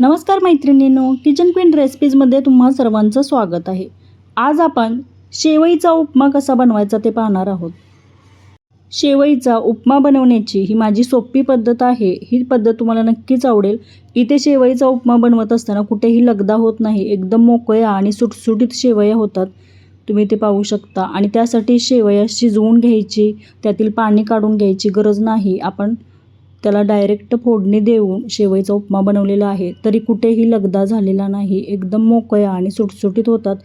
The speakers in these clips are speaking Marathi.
नमस्कार मैत्रिणींनो किचन क्वीन रेसिपीजमध्ये तुम्हा सर्वांचं स्वागत आहे. आज आपण शेवईचा उपमा कसा बनवायचा ते पाहणार आहोत. शेवईचा उपमा बनवण्याची ही माझी सोपी पद्धत आहे. ही पद्धत तुम्हाला नक्कीच आवडेल. इथे शेवईचा उपमा बनवत असताना कुठेही लगदा होत नाही. एकदम मोकळ्या आणि सुटसुटीत शेवया होतात. तुम्ही ते पाहू शकता. आणि त्यासाठी शेवया शिजवून घ्यायची त्यातील पाणी काढून घ्यायची गरज नाही. आपण त्याला डायरेक्ट फोडणी देऊन शेवईचा उपमा बनवलेला आहे. तरी कुठेही लगदा झालेला नाही. एकदम मोकळ्या आणि सुटसुटीत होतात.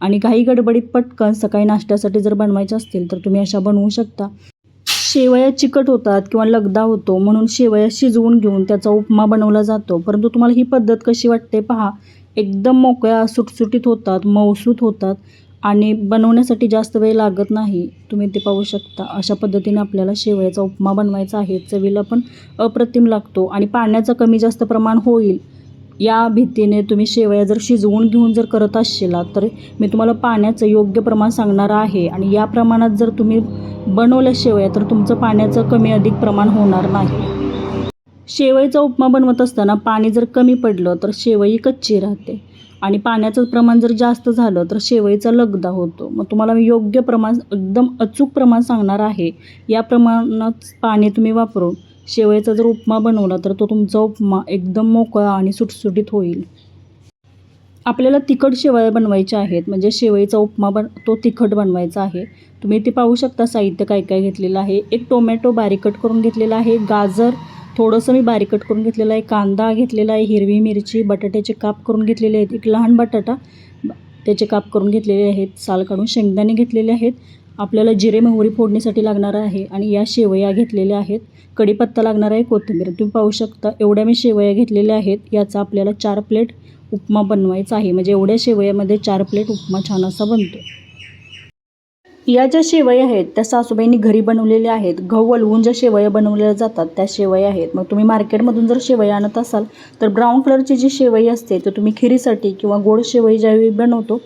आणि काही गडबडीत पटकन सकाळी नाश्त्यासाठी जर बनवायचे असतील तर तुम्ही अशा बनवू शकता. शेवया चिकट होतात किंवा लगदा होतो म्हणून शेवया शिजवून घेऊन त्याचा उपमा बनवला जातो. परंतु तुम्हाला ही पद्धत कशी वाटते? पहा. एकदम मोकळ्या सुटसुटीत होतात मऊसूत होतात. आणि बनवण्यासाठी जास्त वेळ लागत नाही तुम्ही ते पाहू शकता. अशा पद्धतीने आपल्याला शेवयाचा उपमा बनवायचा आहे. चवीला पण अप्रतिम लागतो आणि पाण्याचं कमी जास्त प्रमाण होईल. या भीतीने तुम्ही शेवया जर शिजवून घेऊन जर करत असशिला तर मी तुम्हाला पाण्याचं योग्य प्रमाण सांगणार आहे. आणि या प्रमाणात जर तुम्ही बनवल्या शेवया तर तुमचं पाण्याचं कमी अधिक प्रमाण होणार नाही. शेवईचा उपमा बनवत असताना पाणी जर कमी पडलं तर शेवई कच्ची राहते. आणि पाण्याचं प्रमाण जर जास्त झालं तर शेवईचा लगदा होतो. मग तुम्हाला मी योग्य प्रमाण एकदम अचूक प्रमाण सांगणार आहे. या प्रमाणात पाणी तुम्ही वापरून शेवईचा जर उपमा बनवला तर तो तुमचा उपमा एकदम मोकळा आणि सुटसुटीत होईल. आपल्याला तिखट शेवया बनवायच्या आहेत. म्हणजे शेवईचा उपमा बन तो तिखट बनवायचा आहे. तुम्ही ते पाहू शकता साहित्य काय काय घेतलेलं आहे. एक टोमॅटो बारीक कट करून घेतलेला आहे. गाजर थोडंसं मी बारीक कट करून घेतलेलं आहे. कांदा घेतलेला आहे हिरवी मिरची बटाट्याचे काप करून घेतलेले आहेत. एक लहान बटाटा त्याचे काप करून घेतलेले आहेत. साल काढून शेंगदाणे घेतलेले आहेत. आपल्याला जिरे मोहरी फोडणीसाठी लागणार आहे आणि या शेवया घेतलेल्या आहेत. कढीपत्ता लागणार आहे कोथिंबीर. तुम्ही पाहू शकता एवढ्या मी शेवया घेतलेल्या आहेत. याचा आपल्याला चार प्लेट उपमा बनवायचा आहे. म्हणजे एवढ्या शेवयामध्ये चार प्लेट उपमा छान असा बनतो या ज्या शेवया आहेत त्या सासूबाईंनी घरी बनवलेल्या आहेत गहू वलवून ज्या शेवया बनवलेल्या जातात त्या शेवया आहेत. मग तुम्ही मार्केटमधून जर शेवया आणत असाल तर ब्राऊन कलरची जी शेवई असते तर तुम्ही खिरीसाठी किंवा गोड शेवई ज्यावेळी बनवतो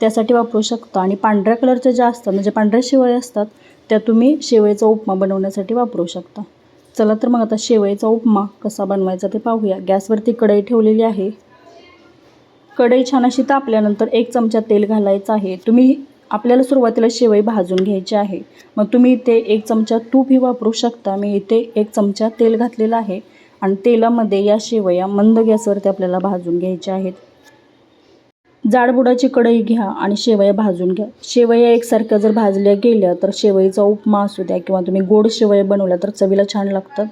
त्यासाठी वापरू शकता. आणि पांढऱ्या कलरच्या ज्या असतात म्हणजे पांढऱ्या शेवया असतात त्या तुम्ही शेवयाचा उपमा बनवण्यासाठी वापरू शकता. चला तर मग आता शेवयाचा उपमा कसा बनवायचा ते पाहूया. गॅसवरती कढई ठेवलेली आहे. कढई छान अशी तापल्यानंतर एक चमचा तेल घालायचं आहे. तुम्ही आपल्याला सुरुवातीला शेवई भाजून घ्यायची आहे. मग तुम्ही इथे एक चमचा तूपही वापरू शकता. मी इथे एक चमचा तेल घातलेलं आहे. आणि तेलामध्ये या शेवया मंद गॅसवरती आपल्याला भाजून घ्यायच्या आहेत. जाडबुडाची कढई घ्या आणि शेवया भाजून घ्या. शेवया एकसारख्या जर भाजल्या गेल्या तर शेवईचा उपमा असू द्या किंवा तुम्ही गोड शेवया बनवल्या तर चवीला छान लागतात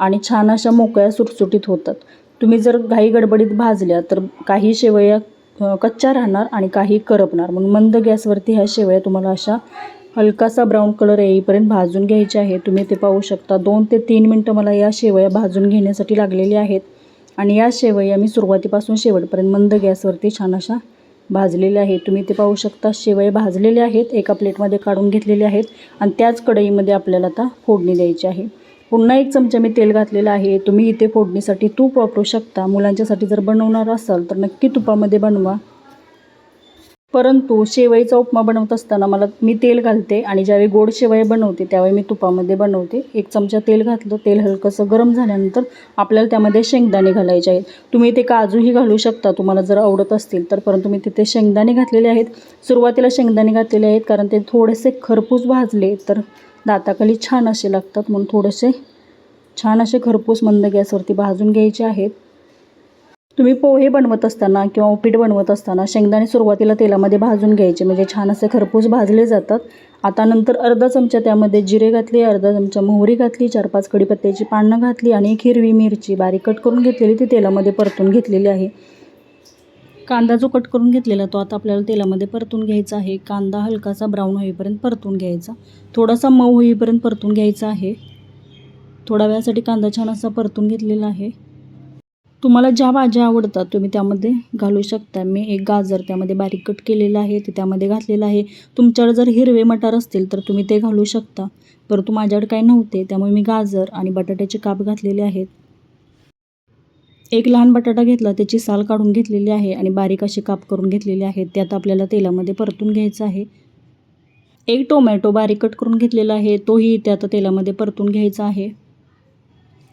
आणि छान अशा मोकळ्या सुटसुटीत होतात. तुम्ही जर घाई गडबडीत भाजल्या तर काही शेवया कच्च्या राहणार आणि काही करपणार. म्हणून मंद गॅसवरती ह्या शेवया तुम्हाला अशा हलकासा ब्राऊन कलर येईपर्यंत भाजून घ्यायचे आहे तुम्ही ते पाहू शकता. दोन ते तीन मिनटं मला या शेवया भाजून घेण्यासाठी लागलेली आहेत. आणि या शेवया मी सुरुवातीपासून शेवटपर्यंत मंद गॅसवरती छान अशा भाजलेल्या आहेत. तुम्ही ते पाहू शकता. शेवया भाजलेल्या आहेत. एका प्लेटमध्ये काढून घेतलेले आहेत. आणि त्याच कढईमध्ये आपल्याला आता फोडणी द्यायची आहे. पुन्हा एक चमचा मी तेल घातलेलं आहे. तुम्ही इथे फोडणीसाठी तूप वापरू शकता. मुलांच्यासाठी जर बनवणार असाल तर नक्की तुपामध्ये बनवा. परंतु शेवईचा उपमा बनवत असताना मला मी तेल घालते आणि ज्यावेळी गोड शेवई बनवते त्यावेळी मी तुपामध्ये बनवते. एक चमचा तेल घातलं तेल हलकंसं गरम झाल्यानंतर आपल्याला त्यामध्ये शेंगदाणे घालायचे आहेत. तुम्ही इथे काजूही घालू शकता तुम्हाला जर आवडत असतील तर. परंतु मी तिथे शेंगदाणे घातलेले आहेत. सुरुवातीला शेंगदाणे घातलेले आहेत कारण ते थोडेसे खरपूस भाजले तर दाताखाली छान असे लागतात म्हणून थोडेसे छान असे खरपूस मंद गॅसवरती भाजून घ्यायचे आहेत. तुम्ही पोहे बनवत असताना किंवा उपीट बनवत असताना शेंगदाणे सुरुवातीला तेलामध्ये भाजून घ्यायचे म्हणजे छान असे खरपूस भाजले जातात. आता नंतर अर्धा चमचा त्यामध्ये जिरे घातले अर्धा चमचा मोहरी घातली चार पाच कडीपत्त्याची पानं घातली आणि एक हिरवी मिरची बारीक कट करून घेतलेली ती तेलामध्ये परतून घेतलेली आहे. कांदा जो कट करून घेतलेला तो आता आपल्याला तेलामध्ये परतून घ्यायचा आहे. कांदा हलकासा ब्राऊन होईपर्यंत परतून घ्यायचा. थोडासा मऊ होईपर्यंत परतून घ्यायचा आहे. थोड्या वेळासाठी कांदा छान असा परतून घेतलेला आहे. तुम्हाला ज्या भाज्या आवडतात तुम्ही त्यामध्ये घालू शकता. मी एक गाजर त्यामध्ये बारीक कट केलेलं आहे ते त्यामध्ये घातलेलं आहे. तुमच्याकडे जर हिरवे मटार असतील तर तुम्ही ते घालू शकता. परंतु माझ्याकडे काही नव्हते त्यामुळे मी गाजर आणि बटाट्याचे काप घातलेले आहेत. एक लहान बटाटा घेतला त्याची साल काढून घेतलेली आहे आणि बारीक असे काप करून घेतलेले आहेत त्यात आपल्याला तेलामध्ये परतून घ्यायचं आहे. एक टोमॅटो बारीक कट करून घेतलेला आहे. तोही त्यात तेलामध्ये परतून घ्यायचा आहे.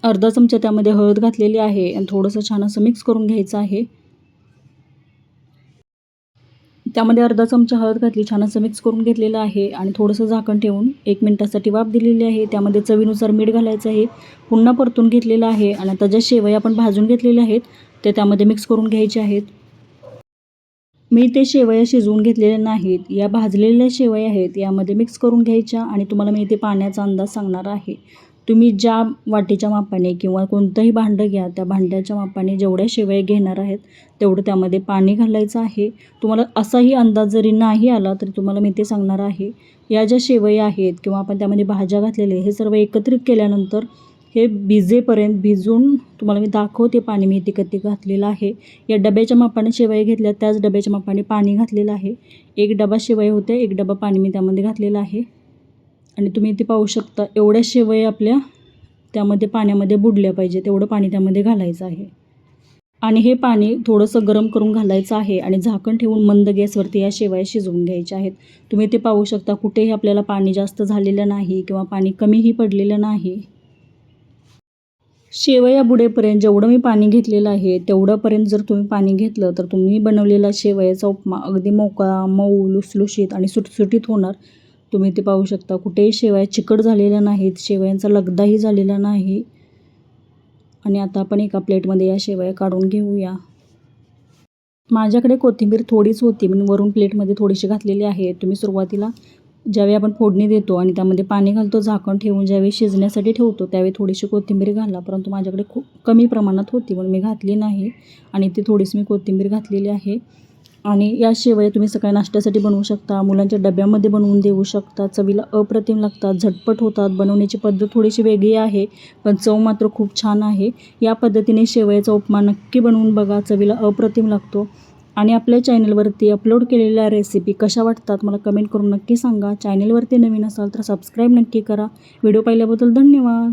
अर्धा चमचा त्यामध्ये हळद घातलेली आहे आणि थोडंसं छान असं मिक्स करून घ्यायचं आहे. त्यामध्ये अर्धा चमचा हळद घातली छान असं मिक्स करून घेतलेलं आहे आणि थोडंसं झाकण ठेवून एक मिनटासाठी वाफ दिलेली आहे. त्यामध्ये चवीनुसार मीठ घालायचं आहे पुन्हा परतून घेतलेलं आहे आणि आता ज्या शेवया आपण भाजून घेतलेल्या आहेत ते त्यामध्ये मिक्स करून घ्यायचे आहेत. मी ते शेवया शिजवून घेतलेल्या नाहीत. या भाजलेल्या शेवया आहेत यामध्ये मिक्स करून घ्यायच्या आणि तुम्हाला मी इथे पाण्याचा अंदाज सांगणार आहे. तुम्ही ज्या वाटीच्या मापाने किंवा कोणतंही भांडं घ्या त्या भांड्याच्या मापाने जेवढ्या शेवया घेणार आहेत तेवढं त्यामध्ये पाणी घालायचं आहे. तुम्हाला असाही अंदाज जरी नाही आला तरी तुम्हाला मी ते सांगणार आहे. या ज्या शेवया आहेत किंवा आपण त्यामध्ये भाज्या घातलेल्या हे सर्व एकत्रित केल्यानंतर हे भिजेपर्यंत भिजून तुम्हाला मी दाखवते पाणी मी इथे कधी घातलेलं आहे. या डब्याच्या मापाने शेवया घेतल्या त्याच डब्याच्या मापाने पाणी घातलेलं आहे. एक डबा शेवया होत्या एक डबा पाणी मी त्यामध्ये घातलेलं आहे. आणि तुम्ही इथे पाहू शकता एवढ्या शेवया आपल्या त्यामध्ये पाण्यामध्ये बुडल्या पाहिजे तेवढं पाणी त्यामध्ये घालायचं आहे. आणि हे पाणी थोडंसं गरम करून घालायचं आहे आणि झाकण ठेवून मंद गॅसवरती या शेवया शिजवून घ्यायच्या आहेत. तुम्ही ते पाहू शकता कुठेही आपल्याला पाणी जास्त झालेलं नाही किंवा पाणी कमीही पडलेलं नाही. शेवया बुडेपर्यंत जेवढं मी पाणी घेतलेलं आहे तेवढंपर्यंत जर तुम्ही पाणी घेतलं तर तुम्ही बनवलेला शेवयाचा उपमा अगदी मोकळा मऊ लुसलुशीत आणि सुटसुटीत होणार. तुम्ही ते पाहू शकता. कुठेही शेवया चिकट झालेल्या नाहीत. शेवयांचा लगदाही झालेला नाही. आणि आता आपण एका प्लेटमध्ये या शेवया काढून घेऊया. माझ्याकडे कोथिंबीर थोडीच होती. म्हणून वरून प्लेटमध्ये थोडीशी घातलेली आहे. तुम्ही सुरुवातीला ज्यावेळी आपण फोडणी देतो आणि त्यामध्ये पाणी घालतो झाकण ठेवून ज्यावेळी शिजण्यासाठी ठेवतो त्यावेळी थोडीशी कोथिंबीर घाला. परंतु माझ्याकडे खूप कमी प्रमाणात होती म्हणून मी घातली नाही. आणि ती थोडीशी मी कोथिंबीर घातलेली आहे. आणि या तुम्ही सकाळी नाश्त्यासाठी बनवू शकता मुलांच्या डब्यामध्ये बनवून देऊ शकता चवीला अप्रतिम लागतात झटपट होतात बनवण्याची पद्धत थोडीशी वेगळी आहे पण चव मात्र खूप छान आहे. या पद्धतीने शेवयाचा उपमा नक्की बनवून बघा चवीला अप्रतिम लागतो. आणि आपल्या चॅनलवरती अपलोड केलेल्या रेसिपी कशा वाटतात मला कमेंट करून नक्की सांगा. चॅनलवरती नवीन असाल तर सबस्क्राईब नक्की करा. व्हिडिओ पाहिल्याबद्दल धन्यवाद.